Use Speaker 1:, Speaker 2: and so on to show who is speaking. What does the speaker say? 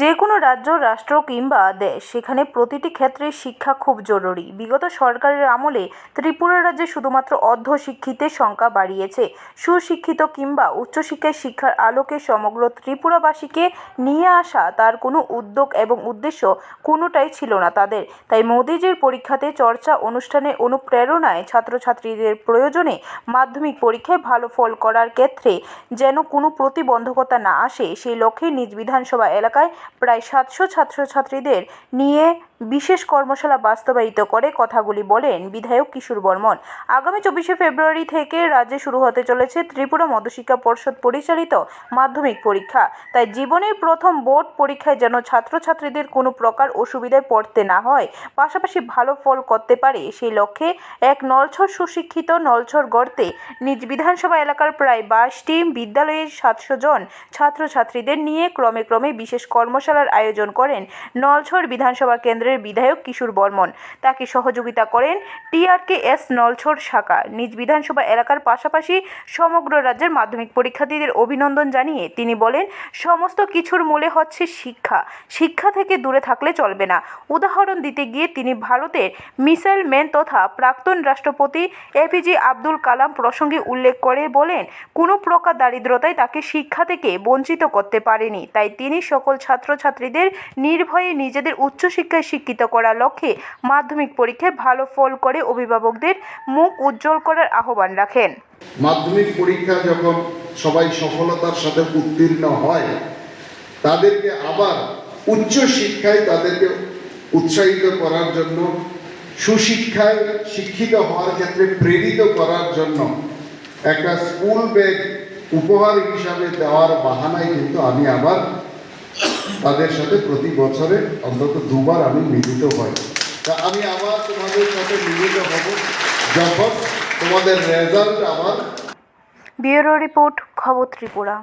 Speaker 1: যে কোনো রাজ্য, রাষ্ট্র কিংবা দেশ, সেখানে প্রতিটি ক্ষেত্রে শিক্ষা খুব জরুরি। বিগত সরকারের আমলে ত্রিপুরা রাজ্যে শুধুমাত্র অর্ধশিক্ষিতের সংখ্যা বাড়িয়েছে। সুশিক্ষিত কিংবা উচ্চশিক্ষায় শিক্ষার আলোকে সমগ্র ত্রিপুরাবাসীকে নিয়ে আসা তার কোনো উদ্যোগ এবং উদ্দেশ্য কোনোটাই ছিল না তাদের। তাই মোদিজির পরীক্ষাতে চর্চা অনুষ্ঠানের অনুপ্রেরণায় ছাত্রছাত্রীদের প্রয়োজনে মাধ্যমিক পরীক্ষায় ভালো ফল করার ক্ষেত্রে যেন কোনো প্রতিবন্ধকতা না আসে, সেই লক্ষ্যে নিজ বিধানসভা এলাকায় প্রায় সাতশো ছাত্রছাত্রীদের নিয়ে বিশেষ কর্মশালা বাস্তবায়িত করে কথাগুলি বলেন বিধায়ক কিশোর বর্মন। আগামী চব্বিশে ফেব্রুয়ারি থেকে রাজ্যে শুরু হতে চলেছে ত্রিপুরা মধ্যশিক্ষা পর্ষদ পরিচালিত মাধ্যমিক পরীক্ষা। তাই জীবনের প্রথম বোর্ড পরীক্ষায় যেন ছাত্রছাত্রীদের কোনো প্রকার অসুবিধায় পড়তে না হয়, পাশাপাশি ভালো ফল করতে পারে, সেই লক্ষ্যে এক নলছর সুশিক্ষিত নলছর গড়তে নিজ বিধানসভা এলাকার প্রায় বাইশটি বিদ্যালয়ের সাতশো জন ছাত্রছাত্রীদের নিয়ে ক্রমে ক্রমে বিশেষ কর্মশালার আয়োজন করেন নলছর বিধানসভা কেন্দ্রের বিধায়ক কিশোর বর্মন। তাকে সহযোগিতা করেন টিআরকে এস নলছর শাখা। নিজ বিধানসভা এলাকার পাশাপাশি সমগ্র রাজ্যের মাধ্যমিক পরীক্ষার্থীদের অভিনন্দন জানিয়ে তিনি বলেন, সমস্ত কিছুর মূলে হচ্ছে শিক্ষা। শিক্ষা থেকে দূরে থাকলে চলবে না। উদাহরণ দিতে গিয়ে তিনি ভারতের মিসাইল ম্যান তথা প্রাক্তন রাষ্ট্রপতি এপিজে আব্দুল কালাম প্রসঙ্গে উল্লেখ করে বলেন, কোনো প্রকার দারিদ্রতায় তাকে শিক্ষা থেকে বঞ্চিত করতে পারেনি। তাই তিনি সকল ছাত্রছাত্রীদের নির্ভয়ে নিজেদের উচ্চশিক্ষায় শিক্ষিত করার লক্ষ্যে মাধ্যমিক পরীক্ষায় ভালো ফল করে অভিভাবকদের মুখ উজ্জ্বল করার আহ্বান রাখেন।
Speaker 2: মাধ্যমিক পরীক্ষা যখন সবাই সফলতার সাথে উত্তীর্ণ হয়, তাদেরকে আবার উচ্চ শিক্ষায় তাদেরকে উৎসাহিত করার জন্য, সুশিক্ষায় শিক্ষিত হওয়ার ক্ষেত্রে প্রেরিত করার জন্য একটা স্কুল ব্যাগ উপহার হিসাবে দেওয়ার বাহানায় কিন্তু আমি আবার তাদের সাথে প্রতি বছরে অন্তত দুবার আমি মিলিত হই। তা আমি আবার তোমাদের সাথে মিলিত হব যখন তোমাদের রেজাল্ট আমার
Speaker 1: ব্যুরো রিপোর্ট খবর ত্রিপুরা।